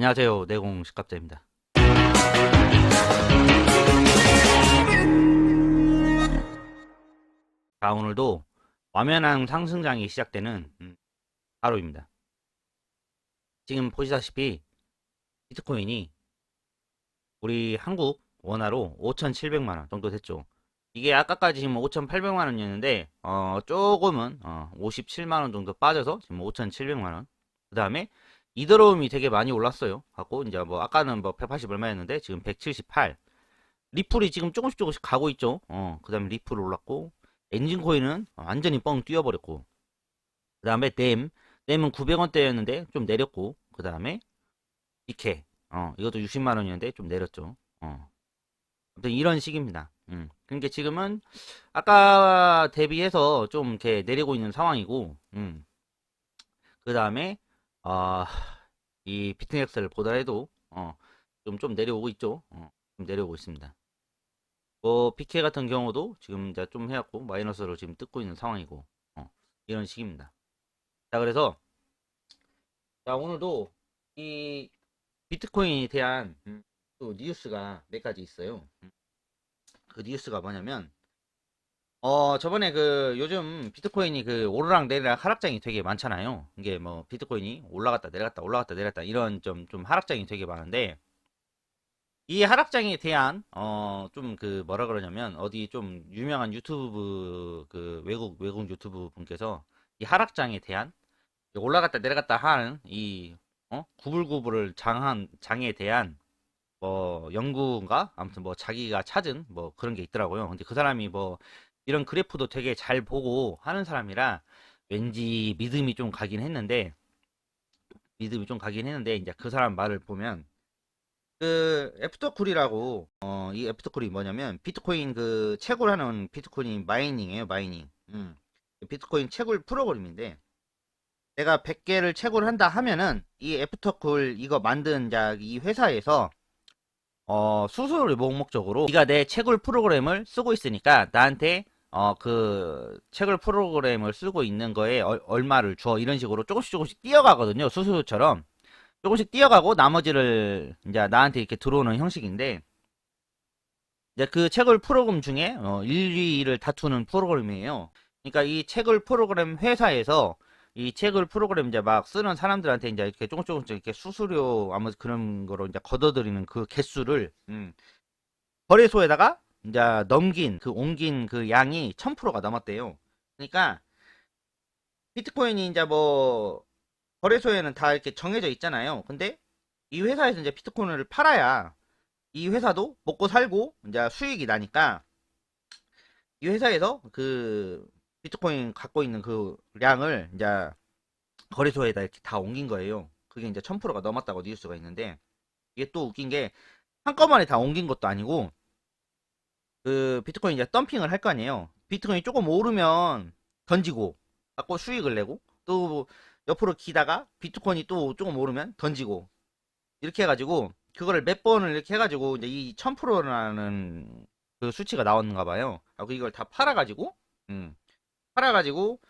안녕하세요. 내공 식갑자입니다. 자, 오늘도 완연한 상승장이 시작되는 음, 하루입니다. 지금 보시다시피 비트코인이 우리 한국 원화로 5,700만원 정도 됐죠. 이게 아까까지 지금 5,800만원이었는데 어, 조금은 어, 57만원 정도 빠져서 지금 5,700만원. 그 다음에 이더러움이 되게 많이 올랐어요. 하고 이제 뭐 아까는 뭐 180 얼마였는데 지금 178. 리플이 지금 조금씩 조금씩 가고 있죠. 어, 그 다음에 리플 올랐고 엔진 코인은 완전히 뻥 뛰어버렸고 그 다음에 댐 댐은 900원대였는데 좀 내렸고 그 다음에 이케 어 이것도 60만 원이었는데 좀 내렸죠. 어 아무튼 이런 식입니다. 음. 그러니까 지금은 아까 대비해서 좀 이렇게 내리고 있는 상황이고 음. 그 다음에 아, 이 비트넥스를 보더라도 어, 좀, 좀 내려오고 있죠. 어, 좀 내려오고 있습니다. 뭐 PK 같은 경우도 지금 이제 좀 해갖고 마이너스로 지금 뜯고 있는 상황이고 어, 이런 식입니다. 자 그래서 자 오늘도 이 비트코인에 대한 음, 또 뉴스가 몇 가지 있어요. 음. 그 뉴스가 뭐냐면 어, 저번에 그 요즘 비트코인이 그 오르락 내리락 하락장이 되게 많잖아요. 이게 뭐 비트코인이 올라갔다 내려갔다 올라갔다 내려갔다 이런 좀, 좀 하락장이 되게 많은데 이 하락장에 대한 어, 좀 그 뭐라 그러냐면 어디 좀 유명한 유튜브 그 외국 외국 유튜브 분께서 이 하락장에 대한 올라갔다 내려갔다 하는 이 어? 구불구불을 장한 장에 대한 뭐 연구인가 아무튼 뭐 자기가 찾은 뭐 그런 게 있더라고요. 근데 그 사람이 뭐 이런 그래프도 되게 잘 보고 하는 사람이라 왠지 믿음이 좀 가긴 했는데 믿음이 좀 가긴 했는데 이제 그 사람 말을 보면 그 애프터쿨이라고 어 이 애프터쿨이 뭐냐면 비트코인 그 채굴하는 비트코인 마이닝이에요 마이닝 음. 비트코인 채굴 프로그램인데 내가 100개를 채굴한다 하면은 이 애프터쿨 이거 만든 자이 회사에서 어, 수수료를 목적으로 네가 내 채굴 프로그램을 쓰고 있으니까 나한테 어, 그 채굴 프로그램을 쓰고 있는 거에 얼, 얼마를 줘 이런 식으로 조금씩 조금씩 뛰어가거든요. 수수료처럼 조금씩 뛰어가고 나머지를 이제 나한테 이렇게 들어오는 형식인데 이제 그 채굴 프로그램 중에 어, 1, 2위를 다투는 프로그램이에요. 그러니까 이 채굴 프로그램 회사에서 이 책을 프로그램 이제 막 쓰는 사람들한테 이제 이렇게 조금 조금씩 이렇게 수수료 아무 그런 거로 이제 걷어들이는 그 개수를 음, 거래소에다가 이제 넘긴 그 옮긴 그 양이 1000%가 넘었대요. 그러니까 비트코인이 이제 뭐 거래소에는 다 이렇게 정해져 있잖아요. 근데 이 회사에서 이제 비트코인을 팔아야 이 회사도 먹고 살고 이제 수익이 나니까 이 회사에서 그 비트코인 갖고 있는 그 량을 이제 거래소에다 이렇게 다 옮긴 거예요. 그게 이제 1000%가 넘었다고 뉴스가 있는데 이게 또 웃긴 게 한꺼번에 다 옮긴 것도 아니고 그 비트코인 이제 덤핑을 할 거 아니에요. 비트코인이 조금 오르면 던지고 갖고 수익을 내고 또 옆으로 기다가 비트코인이 또 조금 오르면 던지고 이렇게 해가지고 그거를 몇 번을 이렇게 해가지고 이제 이 1000%라는 그 수치가 나왔는가 봐요. 하고 이걸 다 팔아가지고 음. 팔아가지고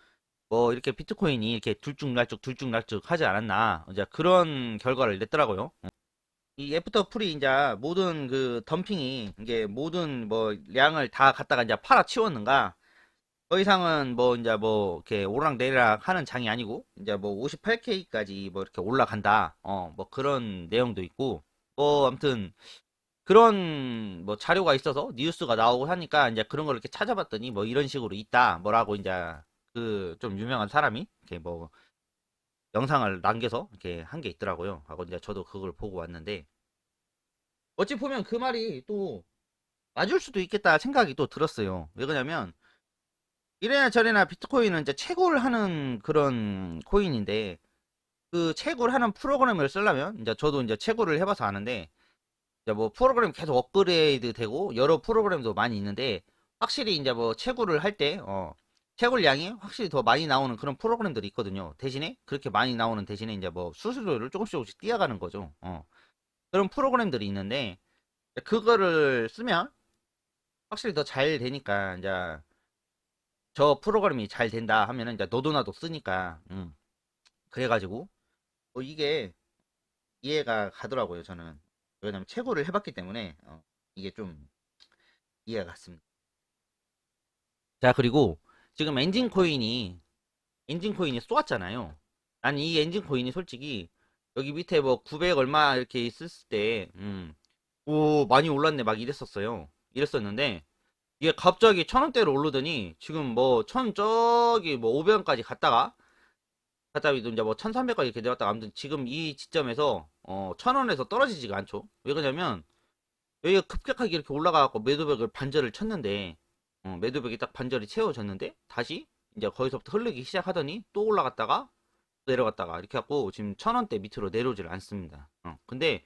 뭐 이렇게 비트코인이 이렇게 둘쭉날쭉 둘쭉날쭉 하지 않았나 이제 그런 결과를 냈더라고요. 이 애프터 풀이 이제 모든 그 덤핑이 이게 모든 뭐 량을 다 갖다가 이제 팔아 치웠는가 더 이상은 뭐 이제 뭐 이렇게 오르락 내리락 하는 장이 아니고 이제 뭐 58K까지 뭐 이렇게 올라간다. 어 뭐 그런 내용도 있고 뭐 아무튼 그런 뭐 자료가 있어서 뉴스가 나오고 하니까 이제 그런 걸 이렇게 찾아봤더니 뭐 이런 식으로 있다 뭐라고 이제 그 좀 유명한 사람이 이렇게 뭐 영상을 남겨서 이렇게 한 게 있더라고요. 하고 이제 저도 그걸 보고 왔는데 어찌 보면 그 말이 또 맞을 수도 있겠다 생각이 또 들었어요. 왜 그러냐면 이래나 저래나 비트코인은 이제 채굴 하는 그런 코인인데 그 채굴 하는 프로그램을 쓰려면 이제 저도 이제 채굴을 해봐서 아는데 이제 뭐 프로그램 계속 업그레이드 되고 여러 프로그램도 많이 있는데 확실히 이제 뭐 채굴을 할 때 어, 채굴 양이 확실히 더 많이 나오는 그런 프로그램들이 있거든요. 대신에 그렇게 많이 나오는 대신에 이제 뭐 수수료를 조금씩 조금씩 띄어가는 거죠. 어. 그런 프로그램들이 있는데 그거를 쓰면 확실히 더 잘 되니까 이제 저 프로그램이 잘 된다 하면은 이제 너도 나도 쓰니까 음. 그래가지고 뭐 이게 이해가 가더라고요, 저는. 왜냐면 채굴을 해봤기 때문에 어, 이게 좀 이해가 갔습니다. 자, 그리고 지금 엔진 코인이 엔진 코인이 쏘았잖아요. 난 이 엔진 코인이 솔직히 여기 밑에 뭐 900 얼마 이렇게 있었을 때, 음, 오, 많이 올랐네 막 이랬었어요. 이랬었는데 이게 갑자기 천 원대로 오르더니 지금 뭐 천 저기 뭐 500원까지 갔다가 갔다가 이제 뭐 1300까지 이렇게 내렸다가 아무튼 지금 이 지점에서 어, 천 원에서 떨어지지가 않죠. 왜 그러냐면 여기가 급격하게 이렇게 올라가갖고 매도벽을 반절을 쳤는데 어, 매도벽이 딱 반절이 채워졌는데 다시 이제 거기서부터 흐르기 시작하더니 또 올라갔다가 또 내려갔다가 이렇게 갖고 지금 천 원대 밑으로 내려오질 않습니다. 어, 근데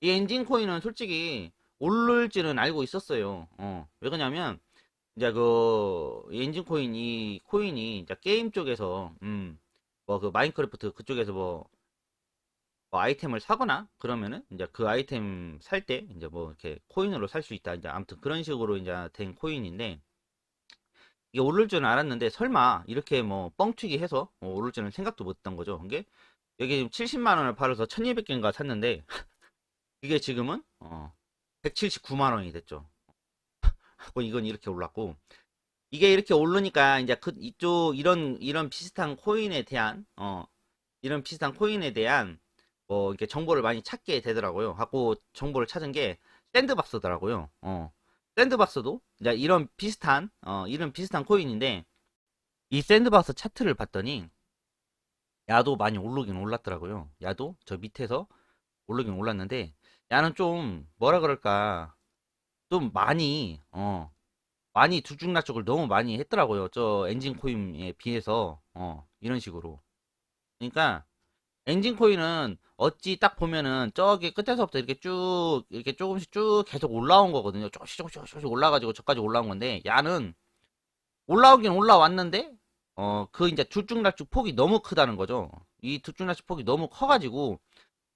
이 엔진 코인은 솔직히 오를지는 알고 있었어요. 어, 왜 그러냐면 이제 그 엔진 코인 이 코인이 이제 게임 쪽에서 음, 뭐 그 마인크래프트 그쪽에서 뭐, 뭐 아이템을 사거나 그러면은 이제 그 아이템 살 때 이제 뭐 이렇게 코인으로 살 수 있다. 이제 아무튼 그런 식으로 이제 된 코인인데 이게 오를 줄은 알았는데 설마 이렇게 뭐 뻥튀기 해서 어, 오를 줄은 생각도 못 했던 거죠. 이게 여기 지금 70만 원을 팔아서 1200개인가 샀는데 이게 지금은 어 179만 원이 됐죠. 뭐 이건 이렇게 올랐고 이게 이렇게 오르니까 이제 그 이쪽 이런 이런 비슷한 코인에 대한 어 이런 비슷한 코인에 대한 뭐 이렇게 정보를 많이 찾게 되더라고요. 하고 정보를 찾은 게 샌드박스더라고요. 어 샌드박스도 이제 이런 비슷한 어 이런 비슷한 코인인데 이 샌드박스 차트를 봤더니 야도 많이 오르긴 올랐더라고요. 야도 저 밑에서 오르긴 올랐는데 야는 좀 뭐라 그럴까 좀 많이 어 많이 두중낙쪽을 너무 많이 했더라고요. 저 엔진 코인에 비해서 어 이런 식으로. 그러니까 엔진 코인은 어찌 딱 보면은 저기 끝에서부터 이렇게 쭉 이렇게 조금씩 쭉 계속 올라온 거거든요. 조금씩 조금씩 조금씩 올라가지고 저까지 올라온 건데 야는 올라오긴 올라왔는데 어 그 이제 두중낙축 폭이 너무 크다는 거죠. 이 두중낙축 폭이 너무 커가지고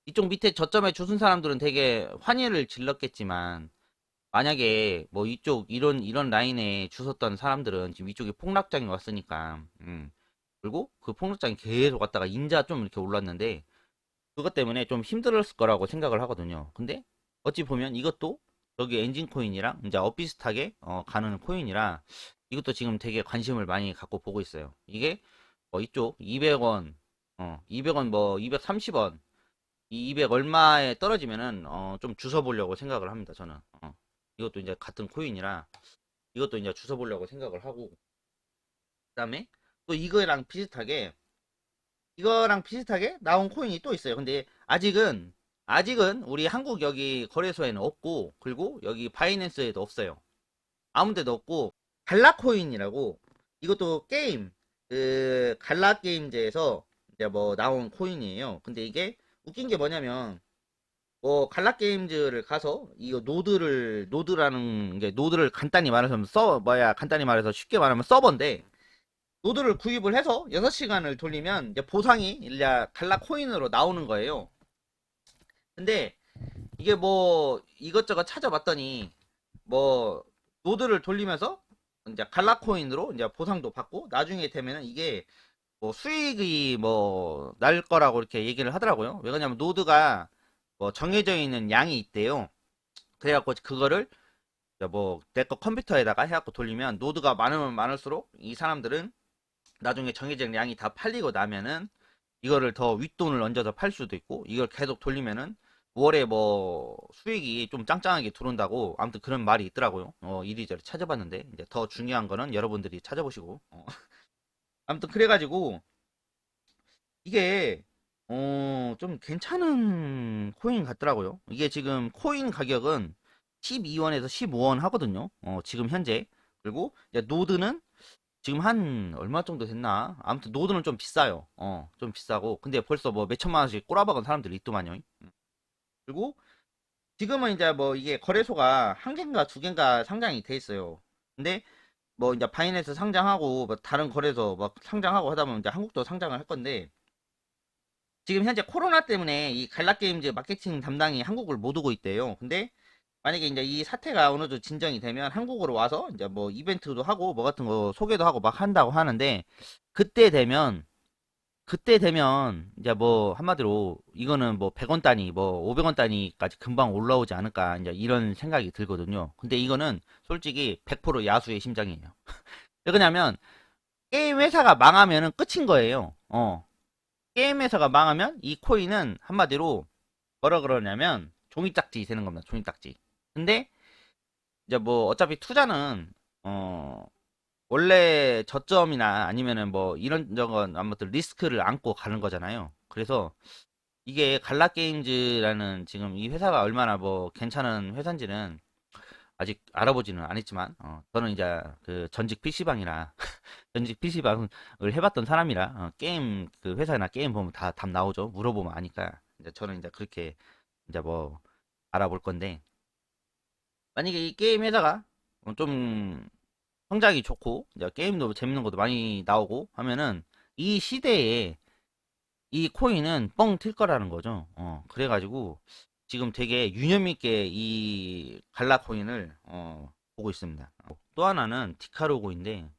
이쪽 밑에 저점에 주순 사람들은 되게 환희를 질렀겠지만 만약에 뭐 이쪽 이런 이런 라인에 주섰던 사람들은 지금 이쪽에 폭락장이 왔으니까 음. 그리고 그 폭락장이 계속 왔다가 인자 좀 이렇게 올랐는데 그것 때문에 좀 힘들었을 거라고 생각을 하거든요. 근데 어찌 보면 이것도 저기 엔진 코인이랑 이제 엇비슷하게 어, 가는 코인이라 이것도 지금 되게 관심을 많이 갖고 보고 있어요. 이게 뭐 이쪽 200원, 어, 200원 뭐 230원, 이200 얼마에 떨어지면은 어, 좀 주워 보려고 생각을 합니다. 저는. 어. 이것도 이제 같은 코인이라 이것도 이제 주워 보려고 생각을 하고 그다음에 또 이거랑 비슷하게 이거랑 비슷하게 나온 코인이 또 있어요. 근데 아직은 아직은 우리 한국 여기 거래소에는 없고 그리고 여기 바이낸스에도 없어요. 아무 데도 없고 갈라 코인이라고 이것도 게임 그 갈라 게임즈에서 이제 뭐 나온 코인이에요. 근데 이게 웃긴 게 뭐냐면 뭐 갈라 게임즈를 가서 이거 노드를 노드라는 게 노드를 간단히 말해서 서 뭐야 간단히 말해서 쉽게 말하면 서버인데 노드를 구입을 해서 6시간을 돌리면 보상이 이제 갈라 코인으로 나오는 거예요. 근데 이게 뭐 이것저것 찾아봤더니 뭐 노드를 돌리면서 이제 갈라 코인으로 이제 보상도 받고 나중에 되면은 이게 뭐 수익이 뭐 날 거라고 이렇게 얘기를 하더라고요. 왜 그러냐면 노드가 뭐 정해져 있는 양이 있대요. 그래갖고 그거를 뭐내 거 컴퓨터에다가 해갖고 돌리면 노드가 많으면 많을수록 이 사람들은 나중에 정해진 양이 다 팔리고 나면은 이거를 더 윗돈을 얹어서 팔 수도 있고 이걸 계속 돌리면은 월에 뭐 수익이 좀 짱짱하게 들어온다고 아무튼 그런 말이 있더라고요. 어, 이리저리 찾아봤는데 이제 더 중요한 거는 여러분들이 찾아보시고 어. 아무튼 그래가지고 이게 어, 좀 괜찮은 코인 같더라고요. 이게 지금 코인 가격은 12원에서 15원 하거든요. 어, 지금 현재. 그리고 노드는 지금 한 얼마 정도 됐나? 아무튼 노드는 좀 비싸요. 어, 좀 비싸고. 근데 벌써 뭐 몇 천만 원씩 꼬라박은 사람들이 있더만요. 그리고 지금은 이제 뭐 이게 거래소가 한 개인가 두 개인가 상장이 돼 있어요. 근데 뭐 이제 바이낸스 상장하고 뭐 다른 거래소 막 상장하고 하다 보면 이제 한국도 상장을 할 건데 지금 현재 코로나 때문에 이 갈라게임즈 마케팅 담당이 한국을 못 오고 있대요. 근데 만약에 이제 이 사태가 어느 정도 진정이 되면 한국으로 와서 이제 뭐 이벤트도 하고 뭐 같은 거 소개도 하고 막 한다고 하는데 그때 되면 그때 되면 이제 뭐 한마디로 이거는 뭐 100원 단위, 뭐 500원 단위까지 금방 올라오지 않을까 이제 이런 생각이 들거든요. 근데 이거는 솔직히 100% 야수의 심장이에요. 왜 그러냐면 게임 회사가 망하면은 끝인 거예요. 어. 게임 회사가 망하면 이 코인은 한마디로 뭐라 그러냐면 종이딱지 되는 겁니다. 종이딱지. 근데 이제 뭐 어차피 투자는 어 원래 저점이나 아니면은 뭐 이런 저건 아무튼 리스크를 안고 가는 거잖아요. 그래서 이게 갈라 게임즈라는 지금 이 회사가 얼마나 뭐 괜찮은 회사인지는 아직 알아보지는 않았지만 어, 저는 이제 그 전직 PC방이라 전직 PC방을 해봤던 사람이라 어, 게임 그 회사나 게임 보면 다 답 나오죠. 물어보면 아니까 이제 저는 이제 그렇게 이제 뭐 알아볼 건데 만약에 이 게임 회사가 어, 좀 성장이 좋고 게임도 재밌는 것도 많이 나오고 하면은 이 시대에 이 코인은 뻥 튈 거라는 거죠. 어, 그래가지고 지금 되게 유념 있게 이 갈라 코인을 어, 보고 있습니다. 또 하나는 티카로고인데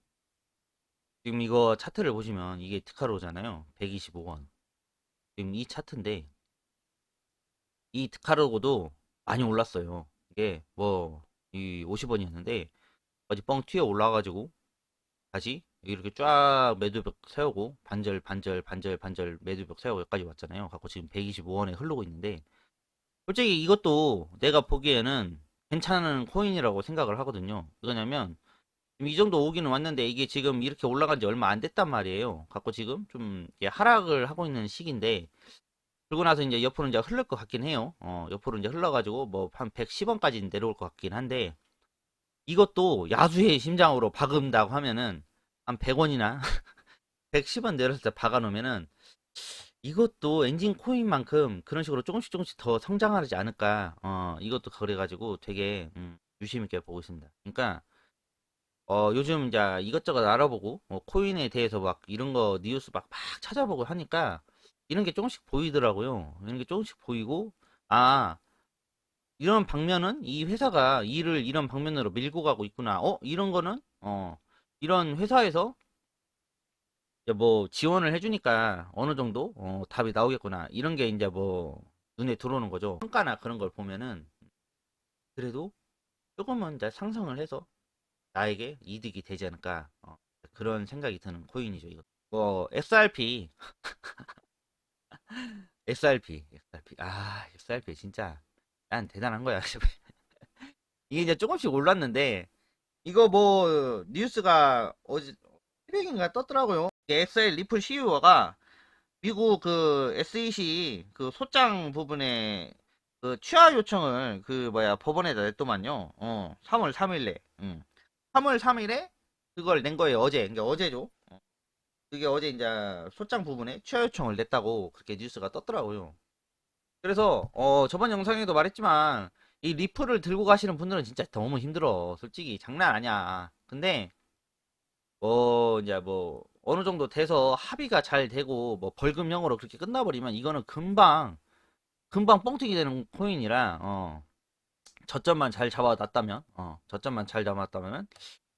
지금 이거 차트를 보시면 이게 티카로잖아요. 125원. 지금 이 차트인데 이 티카로고도 많이 올랐어요. 이게 뭐이 50원이었는데 어디 뻥 튀어 올라가지고 다시 이렇게 쫙 매도벽 세우고 반절 반절 반절 반절 매도벽 세우고 여기까지 왔잖아요. 갖고 지금 125원에 흐르고 있는데 솔직히 이것도 내가 보기에는 괜찮은 코인이라고 생각을 하거든요. 왜냐면 이 정도 오기는 왔는데 이게 지금 이렇게 올라간 지 얼마 안 됐단 말이에요. 갖고 지금 좀 하락을 하고 있는 시기인데 그러고 나서 이제 옆으로 이제 흐를 것 같긴 해요. 어, 옆으로 이제 흘러가지고 뭐 한 110원까지 내려올 것 같긴 한데 이것도 야수의 심장으로 박은다고 하면은 한 100원이나 110원 내렸을 때 박아놓으면은 이것도 엔진 코인만큼 그런 식으로 조금씩 조금씩 더 성장하지 않을까. 어, 이것도 그래가지고 되게 음, 유심 있게 보고 있습니다. 그러니까 어, 요즘 이제 이것저것 알아보고 어, 코인에 대해서 막 이런 거 뉴스 막, 막 찾아보고 하니까 이런 게 조금씩 보이더라고요. 이런 게 조금씩 보이고 아 이런 방면은 이 회사가 일을 이런 방면으로 밀고 가고 있구나. 어 이런 거는 어 이런 회사에서 뭐 지원을 해주니까 어느 정도 어, 답이 나오겠구나. 이런 게 이제 뭐 눈에 들어오는 거죠. 평가나 그런 걸 보면은 그래도 조금은 이제 상승을 해서 나에게 이득이 되지 않을까 어, 그런 생각이 드는 코인이죠. 이거. 뭐 XRP XRP XRP 아 XRP 진짜 난 대단한 거야. 이게 이제 조금씩 올랐는데 이거 뭐 뉴스가 어제 트랙인가 떴더라고요. XL 리플 CEO가 미국 그 SEC 그 소장 부분에 그 취하 요청을 그 뭐야 법원에다 냈더만요. 어 3월 3일에. 응. 3월 3일에 그걸 낸 거예요. 어제. 그러니까 어제죠. 어. 그게 어제 이제 소장 부분에 취하 요청을 냈다고 그렇게 뉴스가 떴더라고요. 그래서 어 저번 영상에도 말했지만 이 리플을 들고 가시는 분들은 진짜 너무 힘들어. 솔직히 장난 아니야. 근데 뭐 이제 뭐 어느 정도 돼서 합의가 잘 되고 뭐 벌금형으로 그렇게 끝나버리면 이거는 금방 금방 뻥튀기 되는 코인이라 어 저점만 잘 잡아놨다면 어 저점만 잘 잡았다면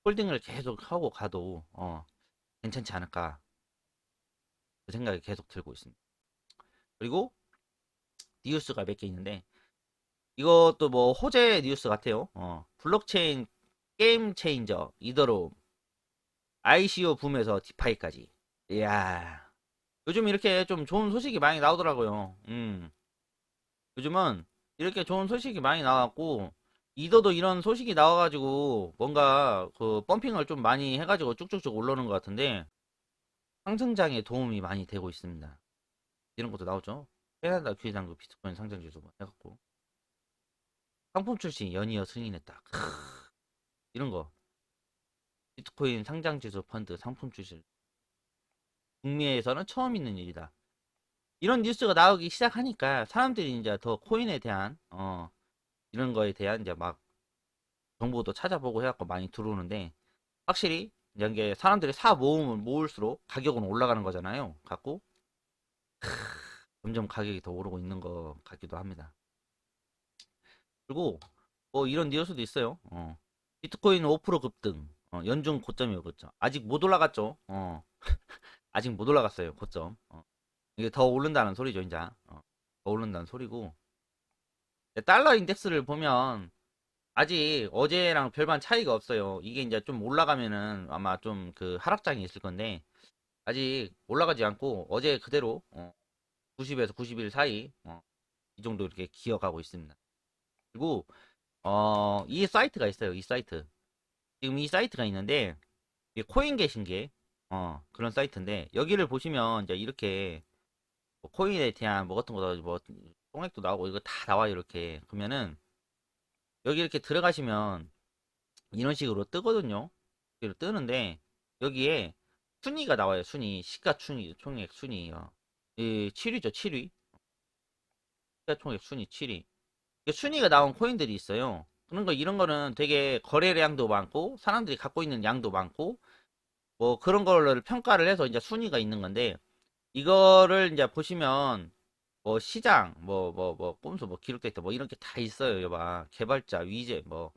홀딩을 계속 하고 가도 어 괜찮지 않을까 그 생각이 계속 들고 있습니다. 그리고 뉴스가 몇 개 있는데 이것도 뭐 호재 뉴스 같아요. 어, 블록체인 게임 체인저 이더로 ICO 붐에서 디파이까지. 이야. 요즘 이렇게 좀 좋은 소식이 많이 나오더라고요. 음. 요즘은 이렇게 좋은 소식이 많이 나왔고 이더도 이런 소식이 나와가지고 뭔가 그 펌핑을 좀 많이 해가지고 쭉쭉쭉 올라오는 것 같은데 상승장에 도움이 많이 되고 있습니다. 이런 것도 나오죠. 캐나다 귀장도 비트코인 상장 지수 뭐 해갖고 상품 출시 연이어 승인했다. 크으, 이런 거 비트코인 상장 지수 펀드 상품 출시 북미에서는 처음 있는 일이다. 이런 뉴스가 나오기 시작하니까 사람들이 이제 더 코인에 대한 어 이런 거에 대한 이제 막 정보도 찾아보고 해갖고 많이 들어오는데 확실히 이게 사람들이 사 모음을 모을수록 가격은 올라가는 거잖아요. 갖고 점점 가격이 더 오르고 있는 것 같기도 합니다. 그리고 뭐 이런 뉴스도 있어요. 어. 비트코인 5% 급등. 어, 연중 고점이 오겠죠. 아직 못 올라갔죠. 어. 아직 못 올라갔어요. 고점. 어. 이게 더 오른다는 소리죠, 이제. 어. 더 오른다는 소리고. 달러 인덱스를 보면 아직 어제랑 별반 차이가 없어요. 이게 이제 좀 올라가면은 아마 좀 그 하락장이 있을 건데 아직 올라가지 않고 어제 그대로 어, 90에서 91 사이 어, 이 정도 이렇게 기어가고 있습니다. 그리고 어, 이 사이트가 있어요. 이 사이트. 지금 이 사이트가 있는데 코인 게신게 어, 그런 사이트인데 여기를 보시면 이제 이렇게 뭐 코인에 대한 뭐 같은 거뭐 총액도 나오고 이거 다 나와요 이렇게. 그러면은 여기 이렇게 들어가시면 이런 식으로 뜨거든요. 이렇게 뜨는데 여기에 순위가 나와요 순위. 시가총액 총액 순위요 이 7위죠 7위. 시가총액 순위 7위. 이게 순위가 나온 코인들이 있어요. 그런 거 이런 거는 되게 거래량도 많고 사람들이 갖고 있는 양도 많고 뭐 그런 거를 평가를 해서 이제 순위가 있는 건데 이거를 이제 보시면 뭐 시장 뭐 뭐 뭐 꼼수 뭐 기록 데이터 뭐 이런 게 다 있어요 여봐 개발자 위제 뭐.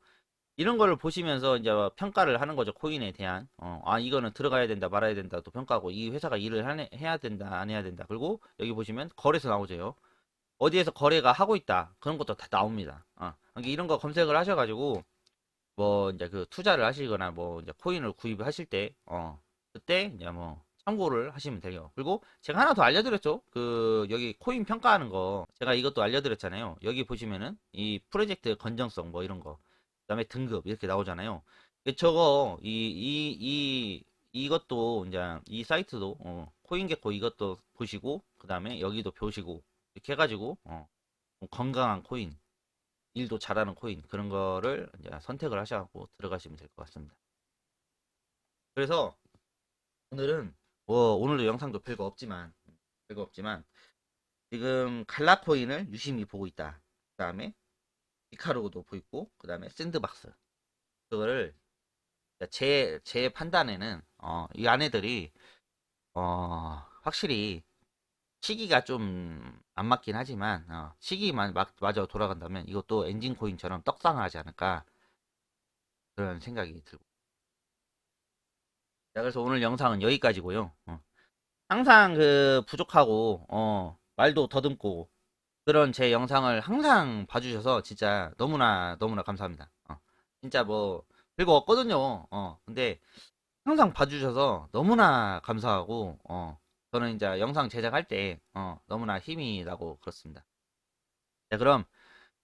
이런 거를 보시면서 이제 평가를 하는 거죠 코인에 대한. 어, 아 이거는 들어가야 된다 말아야 된다 또 평가하고 이 회사가 일을 하네, 해야 된다 안 해야 된다. 그리고 여기 보시면 거래소 나오죠 어디에서 거래가 하고 있다 그런 것도 다 나옵니다. 어, 그러니까 이런 거 검색을 하셔가지고 뭐 이제 그 투자를 하시거나 뭐 이제 코인을 구입하실 때 어, 그때 이제 뭐 참고를 하시면 돼요. 그리고 제가 하나 더 알려드렸죠. 그 여기 코인 평가하는 거 제가 이것도 알려드렸잖아요. 여기 보시면은 이 프로젝트 건전성 뭐 이런 거, 그다음에 등급 이렇게 나오잖아요. 그 저거 이 이 이 이 것도 이제 이 사이트도 어, 코인게코 이것도 보시고 그다음에 여기도 보시고 이렇게 해가지고 어, 좀 건강한 코인 일도 잘하는 코인 그런 거를 선택을 하셔갖고 들어가시면 될 것 같습니다. 그래서 오늘은 뭐 오늘도 영상도 별거 없지만 별거 없지만 지금 갈라코인을 유심히 보고 있다. 그 다음에 이카루도 보고 있고 그 다음에 샌드박스 그거를 제, 제 판단에는 어, 이 안에들이 어, 확실히 시기가 좀 안 맞긴 하지만 어, 시기만 막, 마저 돌아간다면 이것도 엔진 코인처럼 떡상하지 않을까 그런 생각이 들고 자, 그래서 오늘 영상은 여기까지고요. 어. 항상 그 부족하고 어, 말도 더듬고 그런 제 영상을 항상 봐주셔서 진짜 너무나 너무나 감사합니다. 어. 진짜 뭐 별거 없거든요. 어. 근데 항상 봐주셔서 너무나 감사하고 어. 저는 이제 영상 제작할 때 어, 너무나 힘이 나고 그렇습니다. 자, 그럼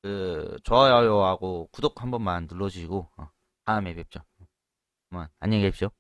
그 좋아요하고 구독 한 번만 눌러주시고 어, 다음에 뵙죠. 어, 안녕히 계십시오.